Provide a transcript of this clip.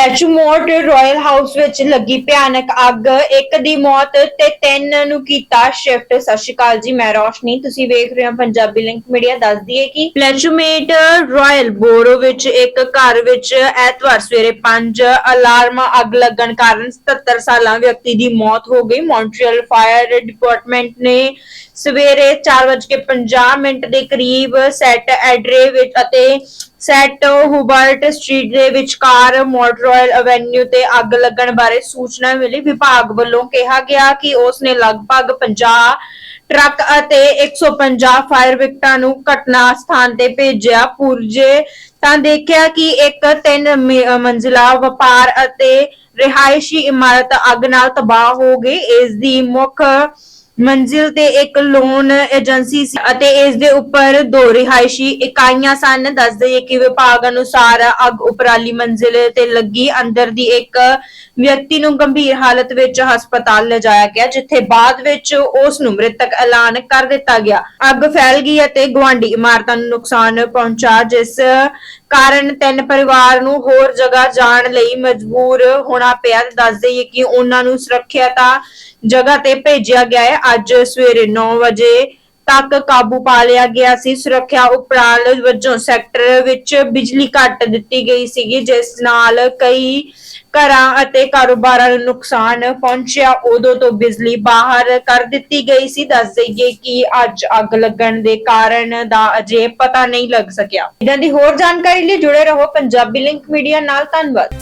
ਲੈਚੂਮੋਟ royal house ਵਿੱਚ ਲੱਗੀ ਭਿਆਨਕ ਅੱਗ। ਇੱਕ ਦੀ ਮੌਤ ਤੇ ਤਿੰਨ ਨੂੰ ਕੀਤਾ ਸ਼ਿਫਟ ਸਤਿ ਸ਼੍ਰੀ ਅਕਾਲ ਜੀ, ਮੈਂ ਰੋਸ਼ਨੀ। ਤੁਸੀਂ ਵੇਖ ਰਹੇ ਹੋ ਪੰਜਾਬੀ ਲਿੰਕ ਮੀਡੀਆ ਦੱਸ ਦਈਏ ਕਿ ਲੈਚੂਮੇਟ ਰਾਇਲ ਬੋਰੋ ਵਿੱਚ ਇੱਕ ਘਰ ਵਿੱਚ ਐਤਵਾਰ ਸਵੇਰੇ 5 ਅਲਾਰਮ ਅੱਗ ਲੱਗਣ ਕਾਰਨ 77 ਸਾਲਾਂ ਵਿਅਕਤੀ ਦੀ ਮੌਤ ਹੋ ਗਈ। ਮੌਂਟਰੀਅਲ ਫਾਇਰ ਡਿਪਾਰਟਮੈਂਟ ਨੇ ਸਵੇਰੇ 4:50 ਮਿੰਟ ਦੇ ਕਰੀਬ ਸੈਟ ਐਡਰੇ ਵਿੱਚ ਅਤੇ ਸੈਟ ਹੁਬਰਟ ਸਟਰੀਟ ਦੇ ਵਿਚਕਾਰ ਮੋਟਰੋਇਲ ਐਵੇਨਿਊ ਤੇ ਅੱਗ ਲੱਗਣ ਬਾਰੇ ਸੂਚਨਾ ਮਿਲੀ। ਵਿਭਾਗ ਵੱਲੋਂ ਕਿਹਾ ਗਿਆ ਕਿ ਉਸ ਨੇ ਲਗਭਗ 50 ਟਰੱਕ ਅਤੇ 150 ਫਾਇਰ ਵਿਕਟਾਂ ਨੂੰ ਘਟਨਾ ਸਥਾਨ ਤੇ ਭੇਜਿਆ। ਪੁਰਜੇ ਤਾਂ ਦੇਖਿਆ ਕਿ ਇੱਕ ਤਿੰਨ ਮ- ਮੰਜ਼ਿਲਾ ਵਪਾਰ ਅਤੇ ਰਿਹਾਇਸ਼ੀ ਇਮਾਰਤ ਅੱਗ ਨਾਲ ਤਬਾਹ ਹੋ ਗਈ। ਇਸ ਦੀ ਮੁੱਖ ਮੰਜ਼ਿਲ ਤੇ ਇੱਕ ਲੋਨ ਏਜੰਸੀ ਸੀ ਅਤੇ ਇਸ ਦੇ ਉੱਪਰ ਦੋ ਰਿਹਾਇਸ਼ੀ ਇਕਾਈਆਂ ਸਨ। ਦੱਸ ਦਈਏ ਕਿ ਵਿਭਾਗ ਅਨੁਸਾਰ ਅੱਗ ਉਪਰਾਲੀ ਮੰਜ਼ਿਲ ਤੇ ਲੱਗੀ। ਅੰਦਰ ਦੀ ਇੱਕ ਵਿਅਕਤੀ ਨੂੰ ਗੰਭੀਰ ਹਾਲਤ ਵਿੱਚ ਹਸਪਤਾਲ ਲਿਜਾਇਆ ਗਿਆ, ਜਿੱਥੇ ਬਾਅਦ ਵਿੱਚ ਉਸ ਨੂੰ ਮ੍ਰਿਤਕ ਐਲਾਨ ਕਰ ਦਿੱਤਾ ਗਿਆ। ਅੱਗ ਫੈਲ ਗਈ ਅਤੇ ਗਵਾਂਢੀ ਇਮਾਰਤਾਂ ਨੂੰ ਨੁਕਸਾਨ ਪਹੁੰਚਾ, ਜਿਸ ਕਾਰਨ ਤਿੰਨ ਪਰਿਵਾਰ ਨੂੰ ਹੋਰ ਜਗ੍ਹਾ ਜਾਣ ਲਈ ਮਜਬੂਰ ਹੋਣਾ ਪਿਆ ਤੇ ਦੱਸ ਦਈਏ ਕਿ ਉਹਨਾਂ ਨੂੰ ਸੁਰੱਖਿਅਤ ਜਗ੍ਹਾ ਤੇ ਭੇਜਿਆ ਗਿਆ ਹੈ। ਅੱਜ ਸਵੇਰੇ 9 ਵਜੇ ਤੱਕ ਕਾਬੂ ਪਾ ਲਿਆ ਗਿਆ ਸੀ। ਸੁਰੱਖਿਆ ਉਪਰਾਲ ਵਜੋਂ ਸੈਕਟਰ ਵਿੱਚ ਬਿਜਲੀ ਕੱਟ ਦਿੱਤੀ ਗਈ ਸੀਗੀ, ਜਿਸ ਨਾਲ ਕਈ ਘਰਾਂ ਅਤੇ ਕਾਰੋਬਾਰਾਂ ਨੂੰ ਨੁਕਸਾਨ ਪਹੁੰਚਿਆ। ਉਦੋਂ ਤੋਂ ਬਿਜਲੀ ਬਾਹਰ ਕਰ ਦਿੱਤੀ ਗਈ ਸੀ। ਦੱਸ ਦਈਏ ਕਿ ਅੱਜ ਅੱਗ ਲੱਗਣ ਦੇ ਕਾਰਨ ਦਾ ਅਜੇ ਪਤਾ ਨਹੀਂ ਲੱਗ ਸਕਿਆ। ਇਹਨਾਂ ਦੀ ਹੋਰ ਜਾਣਕਾਰੀ ਲਈ ਜੁੜੇ ਰਹੋ ਪੰਜਾਬੀ ਲਿੰਕ ਮੀਡੀਆ ਨਾਲ। ਧੰਨਵਾਦ।